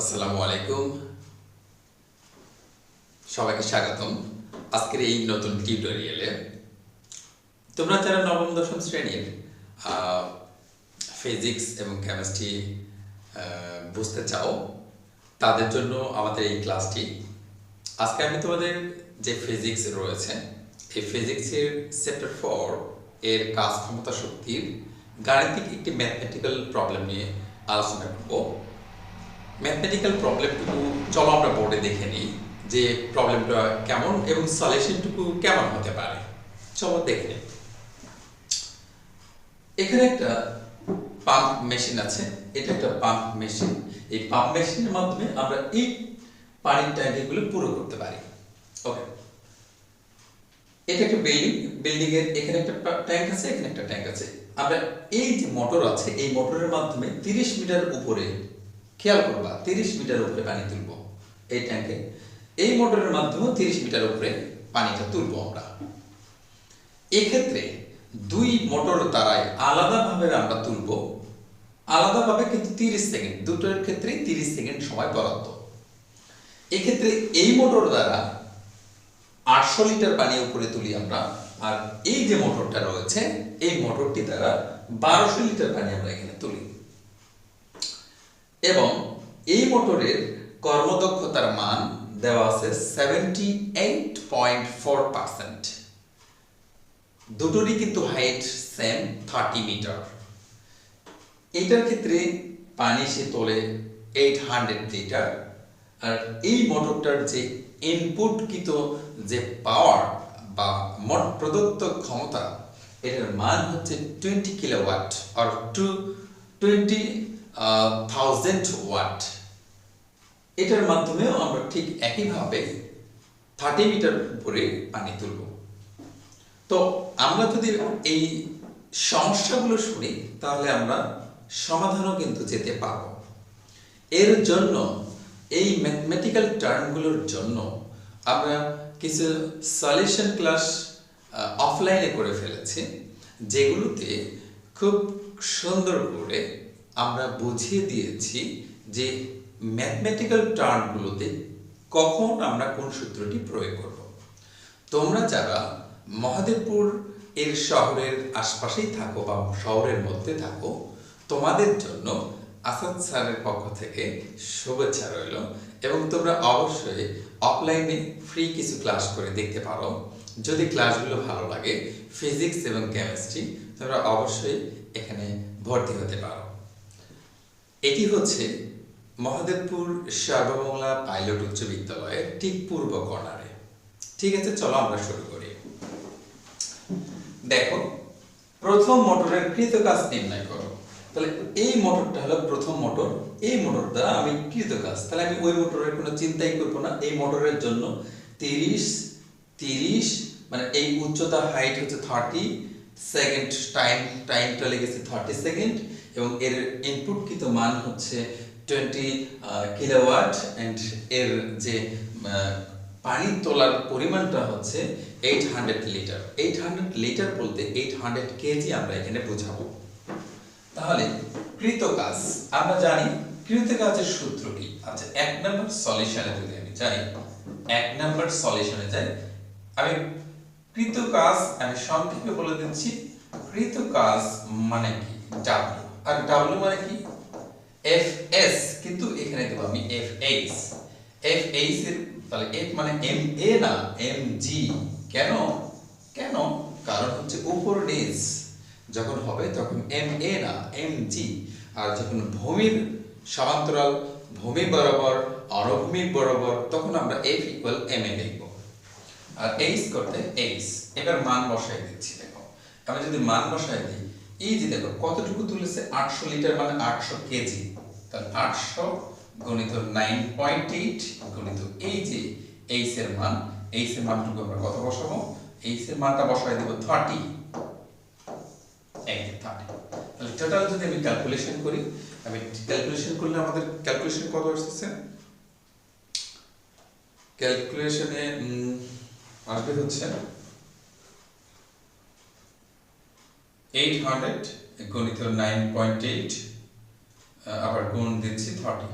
আসসালামু আলাইকুম। সবাইকে স্বাগতম আজকের এই নতুন টিউটোরিয়ালে তোমরা যারা নবম, দশম শ্রেণির ফিজিক্স এবং কেমিস্ট্রি বুঝতে চাও, তাদের জন্য আমাদের এই ক্লাসটি আজকে আমি তোমাদের যে ফিজিক্স রয়েছে, এই ফিজিক্সের চ্যাপ্টার ফোর এর কাজ ক্ষমতা শক্তির গাণিতিক একটি ম্যাথমেটিক্যাল প্রবলেম নিয়ে আলোচনা করব। ম্যাথমেটিক্যাল প্রবলেমটুকু চলো আমরা বোর্ডে দেখে নিই যে প্রবলেমটা কেমন এবং সলিউশনটুকু কেমন হতে পারে। চলো দেখে নিই। এখানে একটা পাম্প মেশিন আছে, এটা একটা পাম্প মেশিন এই পাম্প মেশিনের মাধ্যমে আমরা এই পানির ট্যাঙ্কিগুলো পুরো করতে পারি। ওকে এটা একটা বিল্ডিং বিল্ডিং এর এখানে একটা ট্যাঙ্ক আছে, এখানে একটা ট্যাঙ্ক আছে। আমরা এই যে মোটর আছে, এই মোটরের মাধ্যমে 30 মিটার উপরে খেয়াল করবা 30 মিটার উপরে পানি তুলবো এই ট্যাঙ্কে এই মোটরের মাধ্যমে 30 মিটার উপরে পানিটা তুলবো আমরা। এক্ষেত্রে দুই মোটর দ্বারাই আলাদাভাবে আমরা তুলবো। আলাদাভাবে কিন্তু 30 সেকেন্ড, দুটোর ক্ষেত্রে 30 সেকেন্ড সময় বরাদ্দ। এক্ষেত্রে এই মোটর দ্বারা আটশো লিটার পানি উপরে তুলি আমরা, আর এই যে মোটরটা রয়েছে, এই মোটরটি দ্বারা বারোশো লিটার পানি আমরা এখানে তুলি। এবং এই মোটরের কর্মদক্ষতার মান দেওয়া আছে seventy eight point four percent দুটোরই কিন্তু হাইট সেম থার্টি মিটার এইটার ক্ষেত্রে পানি সে তোলে এইট হান্ড্রেড লিটার আর এই মোটরটার যে ইনপুটকৃত যে পাওয়ার বা মোট প্রদত্ত ক্ষমতা, এটার মান হচ্ছে টোয়েন্টি কিলোওয়াট আর টু টোয়েন্টি থাউজেন্ড ওয়াট এটার মাধ্যমেও আমরা ঠিক একইভাবে থার্টি মিটার উপরে পানি তুলব। তো আমরা যদি এই সমস্যাগুলো শুনি, তাহলে আমরা সমাধানও কিন্তু যেতে পারব। এর জন্য, এই ম্যাথমেটিক্যাল টার্মগুলোর জন্য আমরা কিছু সলিউশন ক্লাস অফলাইনে করে ফেলেছি, যেগুলোতে খুব সুন্দর করে আমরা বুঝিয়ে দিয়েছি যে ম্যাথমেটিক্যাল টার্মগুলোতে কখন আমরা কোন সূত্রটি প্রয়োগ করব। তোমরা যারা মহাদেবপুর এর শহরের আশপাশেই থাকো বা শহরের মধ্যে থাকো, তোমাদের জন্য আসাদ স্যারের পক্ষ থেকে শুভেচ্ছা রইল এবং তোমরা অবশ্যই অফলাইনে ফ্রি কিছু ক্লাস করে দেখতে পারো। যদি ক্লাসগুলো ভালো লাগে ফিজিক্স এবং কেমিস্ট্রি তোমরা অবশ্যই এখানে ভর্তি হতে পারো। এটি হচ্ছে মহাদেবপুর সর্ববাংলা পাইলট উচ্চ বিদ্যালয়ের ঠিক পূর্ব কর্নারে। ঠিক আছে, চলো আমরা শুরু করি। দেখো, প্রথম মোটরের কৃত কাজ নির্ণয় করো। তাহলে এই মোটরটা হলো প্রথম মোটর, এই মোটর দ্বারা আমি কৃত কাজ তাহলে আমি ওই মোটরের কোনো চিন্তাই করব না, এই মোটরের জন্য তিরিশ তিরিশ মানে এই উচ্চতা হাইট হচ্ছে থার্টি সেকেন্ড টাইম টাইমটা লেগেছে থার্টি সেকেন্ড এবং এর ইনপুটকৃত মান হচ্ছে টোয়েন্টি কিলোওয়াট অ্যান্ড এর যে পানি তোলার পরিমাণটা হচ্ছে eight hundred litre eight hundred litre বলতে এইট হান্ড্রেড কেজি আমরা এখানে বোঝাবো। তাহলে কৃত কাজ আমরা জানি কৃত কাজের সূত্র কি? আচ্ছা এক নম্বর সলিউশনে যদি আমি যাই, এক নম্বর সলিউশনে যাই, আমি কৃত কাজ আমি সংক্ষেপে বলে দিচ্ছি কৃত কাজ মানে কি? ডাব্লিউ আর ডাব্লিউ মানে কি? এফ এস কিন্তু এখানে দেবো আমি এফ এইচ এফ এইচ এর তাহলে এফ মানে এম এ না এম জি কেন? কেন? কারণ হচ্ছে উপর নিচ। যখন হবে তখন এম এ না এম জি আর যখন ভূমির সমান্তরাল, ভূমি বরাবর অনুভূমি বরাবর, তখন আমরা এফ ইকুয়াল এম এ লিখব। আর এইচ করতে এইচ এবার মান বসাই দিচ্ছি, দেখো। আমি যদি মান বসাই দিই যে দেখো, কতটুকু তুলেছে? আটশো লিটার মানে আটশো কেজি। তাহলে আটশো গণিত নাইন পয়েন্ট এই যে এইচ এর মান এইচ এর মানটুকু আমরা কত বসাবো? এইচ এর মানটা বসাই দেবো থার্টি এই যে থার্টি তাহলে টোটাল যদি আমি ক্যালকুলেশন করি, আমি ক্যালকুলেশন করলে আমাদের ক্যালকুলেশন কত আসছে ক্যালকুলেশনে আসবে হচ্ছে এইট হান্ড্রেড গণিত নাইন পয়েন্ট এইট আবার গুণ দিচ্ছি থার্টি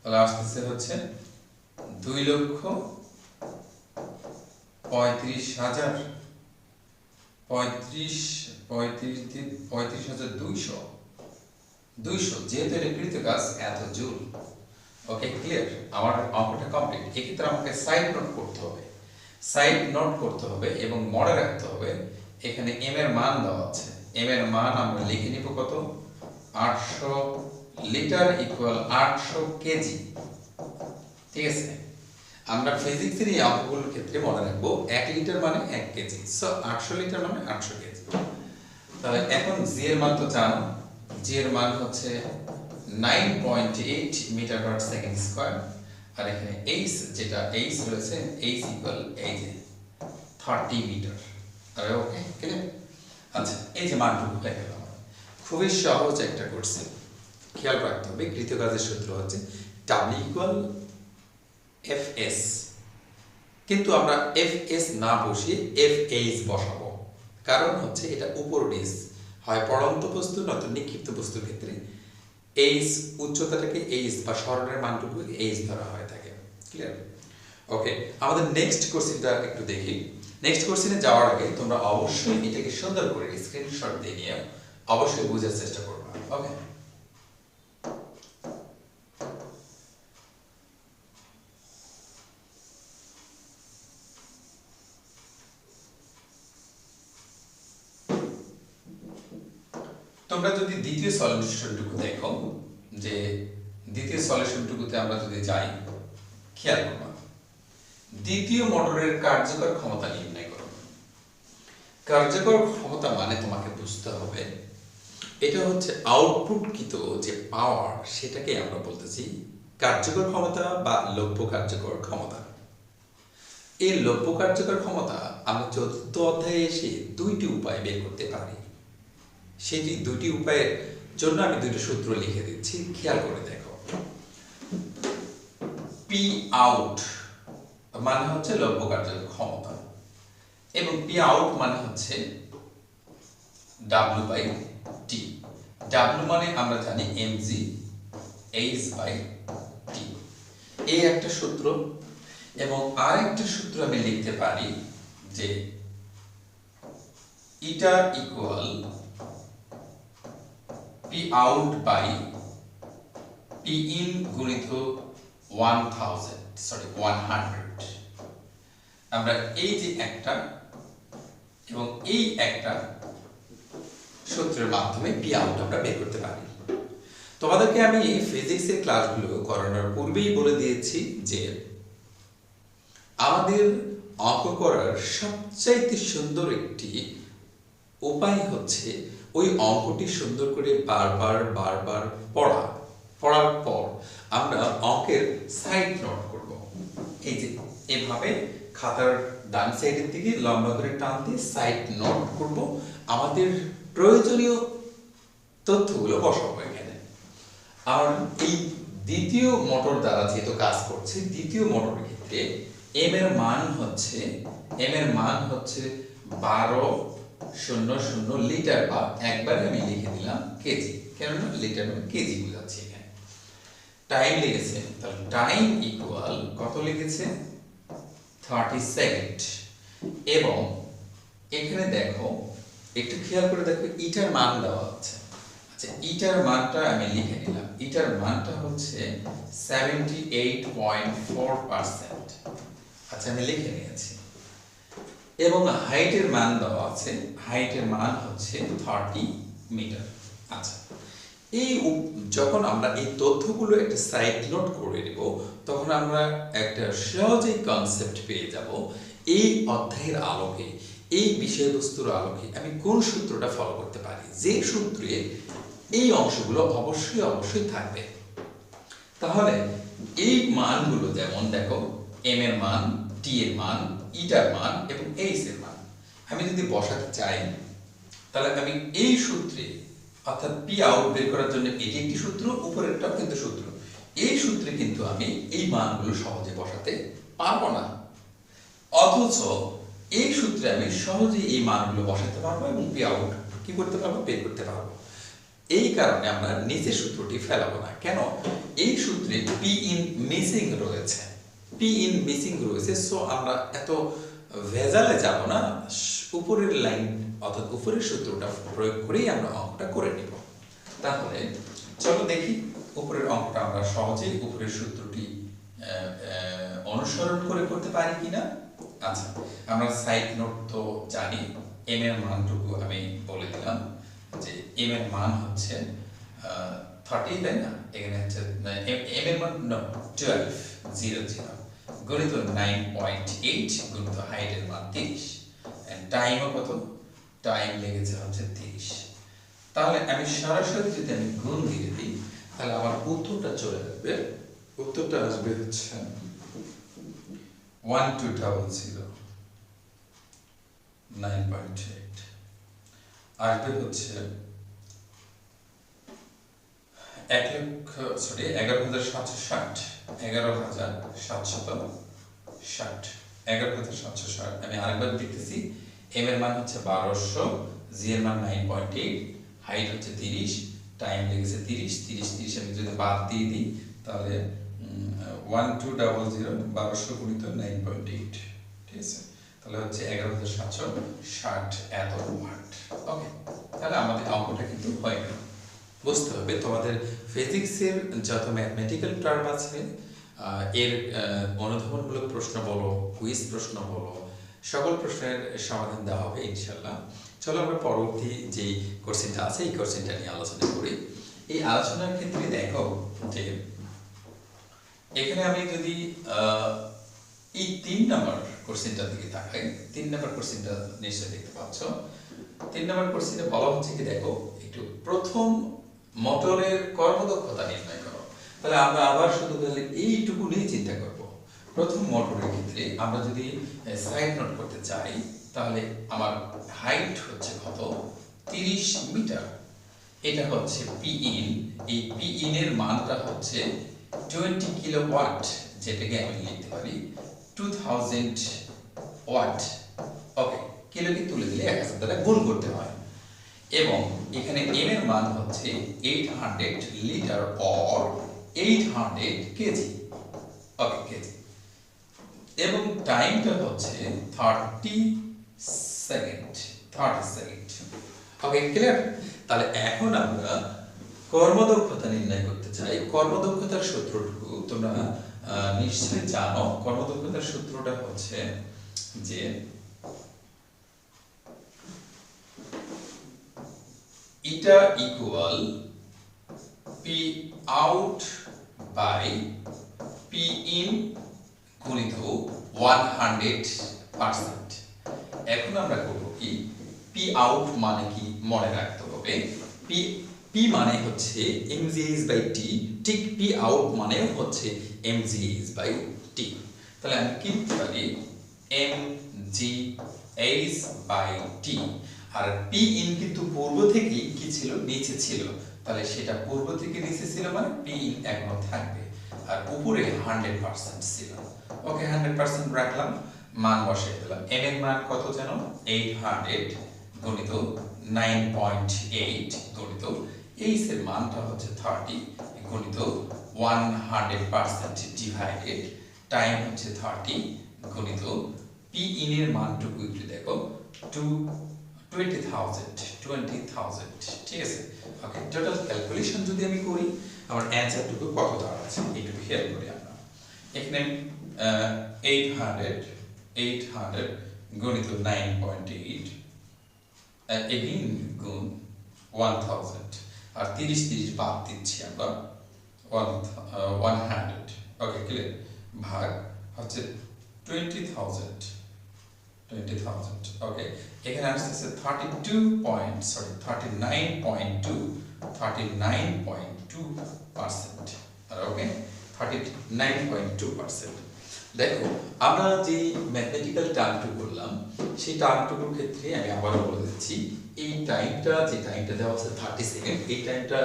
তাহলে আসতেছে হচ্ছে দুই লক্ষ পঁয়ত্রিশ হাজার, পঁয়ত্রিশ পঁয়ত্রিশ দিয়ে পঁয়ত্রিশ হাজার দুইশো। দুইশো, যেহেতু এত ওকে ক্লিয়ার আমার কমপ্লিট এক্ষেত্রে আমাকে সাইড নোট করতে হবে। সাইড নোট করতে হবে এবং মনে রাখতে হবে এখানে এম এর মান দেওয়া আছে। এম এর মান আমরা লিখে নিব কত? আটশো লিটার ইকুয়াল আটশো কেজি। ঠিক আছে? আমরা ফিজিক্সের এই অঙ্কগুলোর ক্ষেত্রে মনে রাখব, এক লিটার মানে এক কেজি। সো আটশো লিটার মানে আটশো কেজি। তাহলে এখন জি এর মান তো জানো। জি এর মান হচ্ছে nine point eight metre per second square আর এখানে এইচ যেটা এইচ রয়েছে এইচ ইকুয়াল এই যে থার্টি মিটার আর ওকে ক্লিয়ার আচ্ছা এই যে মানটুকু হয়ে গেল খুবই সহজ একটা কোর্সে খেয়াল রাখতে হবে কৃতকাজের সূত্র হচ্ছে ডাব্লিউ ইকুয়াল এফ এস কিন্তু আমরা এফ এস না বসিয়ে এফ এইচ বসাবো। কারণ হচ্ছে এটা উপর নিচ হয় পড়ন্ত বস্তু, নয়তো নিক্ষিপ্ত বস্তুর ক্ষেত্রে। এইচ উচ্চতাটাকে এইচ বা স্মরণের মানটুকু এইচ ধরা হয়ে থাকে। ক্লিয়ার ওকে আমাদের নেক্সট কোশ্চেনটা একটু দেখি। নেক্সট কোশ্চেনে যাওয়ার আগে তোমরা অবশ্যই এটাকে সুন্দর করে স্ক্রিনশট দিয়ে নিয়ে অবশ্যই বোঝার চেষ্টা করবে ওকে তোমরা যদি দ্বিতীয় সলিউশনটুকু দেখো, যে দ্বিতীয় সলিউশনটুকুতে আমরা যদি যাই, খেয়াল করবা। দ্বিতীয় মোটরের কার্যকর ক্ষমতা নির্ণয় করো। কার্যকর ক্ষমতা মানে তোমাকে বুঝতে হবে, এটা হচ্ছে আউটপুটকৃত যে পাওয়ার সেটাকে আমরা বলতেছি কার্যকর ক্ষমতা বা লভ্য কার্যকর ক্ষমতা। এই লভ্য কার্যকর ক্ষমতা আমরা চতুর্থ অধ্যায়ে এসে দুইটি উপায় বের করতে পারি। সেই দুটি উপায়ের জন্য আমি দুটো সূত্র লিখে দিচ্ছি, খেয়াল করে দেখো। পি আউট মানে হচ্ছে লভ্য কার্যকর ক্ষমতা। এবং পি আউট মানে হচ্ছে ডাব্লিউ বাই টি ডাব্লিউ মানে আমরা জানি M G H by T এই একটা সূত্র এবং আরেকটা সূত্র আমি লিখতে পারি যে eta equal P out by P in গুণিত one thousand sorry one hundred আমরা এই যে একটা এবং এই একটা সূত্রের মাধ্যমে পি আউট আমরা বের করতে পারি। তোমাদেরকে আমি ফিজিক্সের ক্লাসগুলো করানোর পূর্বেই বলে দিয়েছি যে আমাদের অঙ্ক করার সবচাইতে সুন্দর একটি উপায় হচ্ছে ওই অঙ্কটি সুন্দর করে বারবার বারবার পড়া। পড়ার পর আমরা অঙ্কের সাইড নোট করব। এই যে, এভাবে খাতার ডান সাইডের দিকে লম্বা করে টান দিয়ে সাইড নোট করব। আমাদের প্রয়োজনীয় তথ্যগুলো বসাবো এখানে। আর এই দ্বিতীয় মোটর দ্বারা যেহেতু কাজ করছে, দ্বিতীয় মোটরের ক্ষেত্রে এম এর মান হচ্ছে এম এর মান হচ্ছে বারো শূন্য শূন্য লিটার বা একবারে আমি লিখে দিলাম কেজি। কেননা লিটার মানে কেজি বোঝাচ্ছি এখানে। টাইম লিখেছে, তাহলে টাইম ইকুয়াল কত লিখেছে? Thirty second. এবং এখানে দেখো, একটু খেয়াল করে দেখো, ইটার মান দেওয়া আছে। আচ্ছা ইটার মানটা আমি লিখে নিলাম। ইটার মানটা হচ্ছে seventy eight point four percent আচ্ছা আমি লিখে নিয়েছি। এবং হাইটের মান দেওয়া আছে। হাইটের মান হচ্ছে থার্টি মিটার। আচ্ছা এই যখন আমরা এই তথ্যগুলো একটা সাইড নোট করে নেব, তখন আমরা একটা সহজেই কনসেপ্ট পেয়ে যাব এই অধ্যায়ের আলোকে, এই বিষয়বস্তুর আলোকে। আমি কোন সূত্রটা ফলো করতে পারি? যে সূত্রে এই অংশগুলো অবশ্যই অবশ্যই থাকবে। তাহলে এই মানগুলো যেমন দেখো এম এর মান টি এর মান ইটার মান এবং এইচ এর মান। আমি যদি বসাতে চাই, তাহলে আমি এই সূত্রে অর্থাৎ পি আউট বের করার জন্য এটি একটি সূত্র, উপরেরটাও কিন্তু সূত্র। এই সূত্রে কিন্তু আমি এই মানগুলো সহজে বসাতে পারব না। অথচ এই সূত্রে আমি সহজেই এই মানগুলো বসাতে পারব এবং পি আউট কি করতে পারব? বের করতে পারব। এই কারণে আমরা নিচের সূত্রটি ফেলাবো না। কেন? এই সূত্রে পি ইন মিসিং রয়েছে। পি ইন মিসিং রয়েছে সো আমরা এত ভেজালে যাব না, উপরের লাইন অর্থাৎ উপরের সূত্রটা প্রয়োগ করেই আমরা অঙ্কটা করে নিব। তাহলে চলো দেখি উপরের অঙ্কটা আমরা সহজেই উপরের সূত্রটি অনুসরণ করে করতে পারি কিনা? আচ্ছা আমরা সাইড নোট তো জানি এম এর মানটুকু আমি বলে দিলাম যে এম এর মান হচ্ছে থার্টি তাই না? এখানে হচ্ছে এম এর মান টুয়েলভ জিরো জিরো গণিত নাইন পয়েন্ট এইট গণিত হাইটের মান তিরিশ টাইমও কত? টাইম লেগেছে হচ্ছে তিরিশ তাহলে আমি সরাসরি যদি আমি গুণ দিয়ে দিই, তাহলে আমার উত্তরটা চলে আসবে উত্তরটা আসবে হচ্ছে one two double zero nine point eight আসবে হচ্ছে এক লক্ষ এগারো হাজার সাতশো ষাট, এগারো হাজার সাতশত এগারো হাজার আমি বারোশো জি এর নাইন পয়েন্ট এইট ঠিক আছে? তাহলে হচ্ছে এগারো হাজার সাতশো ষাট, এত ওয়াট ওকে তাহলে আমাদের অঙ্কটা কিন্তু হয়ে গেল। বুঝতে হবে তোমাদের ফিজিক্সের যত ম্যাথমেটিক্যাল টার্ম আছে এর অনুধাবনমূলক প্রশ্ন বলো কুইজ প্রশ্ন বলো, সকল প্রশ্নের সমাধান দেওয়া হবে ইনশাল্লাহ চলো আমরা পরবর্তী যে কোশ্চেনটা আছে, এই কোশ্চেনটা নিয়ে আলোচনা করি। এই আলোচনার ক্ষেত্রে দেখো যে এখানে আমি যদি এই তিন নাম্বার কোশ্চেনটার দিকে তাকাই, তিন নাম্বার কোশ্চেনটা নিশ্চয়ই দেখতে পাচ্ছ। তিন নাম্বার কোশ্চেনে বলা হচ্ছে কি, দেখো, একটু প্রথম মোটরের কর্মদক্ষতা নির্ণয় করো। তাহলে আমরা আবার শুধু তাহলে এইটুকু নিয়ে চিন্তা করব। প্রথম মোটরের ক্ষেত্রে আমরা যদি সাইড নোট করতে চাই, তাহলে আমার হাইট হচ্ছে কত? তিরিশ মিটার। এটা হচ্ছে পি ইন এই পি এর মানটা হচ্ছে টোয়েন্টি কিলো ওয়াট যেটাকে আমি লিখতে পারি টু থাউজেন্ড ওয়াট ওকে কিলোকে তুলে দিলে এক হাজার দ্বারা গুণ করতে হয়। এবং এখানে এম এর মান হচ্ছে eight hundred litre or eight hundred KG okay KG এবং টাইমটা হচ্ছে thirty second thirty second okay clear তাহলে এখন আমরা কর্মদক্ষতা নির্ণয় করতে চাই। কর্মদক্ষতার সূত্রটুকু তোমরা নিশ্চয়ই জানো। কর্মদক্ষতার সূত্রটা হচ্ছে যে এটা equal P out by P in গুণিত ওয়ান হান্ড্রেড পার্সেন্ট এখন আমরা করব কি? পি আউট মানে কি? মনে রাখতে হবে। পি পি মানে হচ্ছে এমজিএস বাই টি ঠিক পি আউট মানে হচ্ছে এমজিএস বাই টি তাহলে আমি কি লিখতে পারি M G H by T R P in কিন্তু পূর্ব থেকেই কি ছিল? নিচে ছিল। তাহলে সেটা পূর্ব থেকে নিচে ছিল মানে পি ইন এখনও থাকবে। আর উপরে হান্ড্রেড পার্সেন্ট ছিল। ওকে হান্ড্রেড পার্সেন্ট রাখলাম। মান বসিয়ে দিলাম। এম এর মান কত যেন? এইট হান্ড্রেড গণিত নাইন পয়েন্ট এইট গণিত এইচ এর মানটা হচ্ছে থার্টি গণিত one hundred percent divided time হচ্ছে থার্টি গণিত পি ইন এর মানটুকু একটু দেখো। Two twenty thousand twenty thousand ঠিক আছে? ওকে টোটাল ক্যালকুলেশন যদি আমি করি, আমার অ্যান্সারটুকু কত দাঁড়াচ্ছে এইটুকু খেয়াল করি আমরা। এখানে এইট হান্ড্রেড এইট হান্ড্রেড গণিত নাইন পয়েন্ট এইট এগেইন গুণ ওয়ান থাউজেন্ড আর তিরিশ তিরিশ বাদ দিচ্ছি আমরা one one hundred okay clear ভাগ হচ্ছে twenty thousand twenty thousand okay এখানে thirty two point sorry thirty nine point two thirty nine point two percent আর okay thirty nine point two percent দেখো, আমরা যে ম্যাথমেটিক্যাল টার্মটুকু করলাম, সেই টার্মটুকুর ক্ষেত্রে আমি আবারও বলে দিচ্ছি, এই টাইমটা যে টাইমটা দেওয়া আছে থার্টি সেকেন্ড এই টাইমটা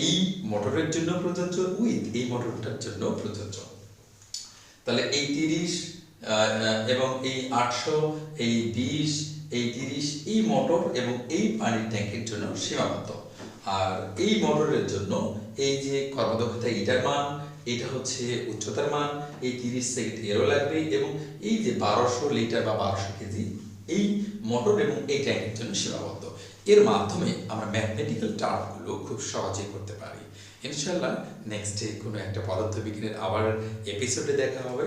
এই মোটরের জন্য প্রযোজ্য উইথ এই মোটরটার জন্য প্রযোজ্য। তাহলে এই তিরিশ এবং এই আটশো, এই বিশ, এই তিরিশ, এই মোটর এবং এই পানির ট্যাঙ্কের জন্য সীমাবদ্ধ। আর এই মোটরের জন্য এই যে কর্মদক্ষতা, এটার মান, এটা হচ্ছে উচ্চতার মান, এই তিরিশ সেকেন্ড এরও লাগবে এবং এই যে বারোশো লিটার বা বারোশো কেজি, এই মোটর এবং এই ট্যাঙ্কের জন্য সীমাবদ্ধ। এর মাধ্যমে আমরা ম্যাথমেটিক্যাল টার্মগুলো খুব সহজেই করতে পারি। ইনশাল্লাহ নেক্সট ডে কোনো একটা পদার্থ বিজ্ঞানের আবার এপিসোডে দেখা হবে।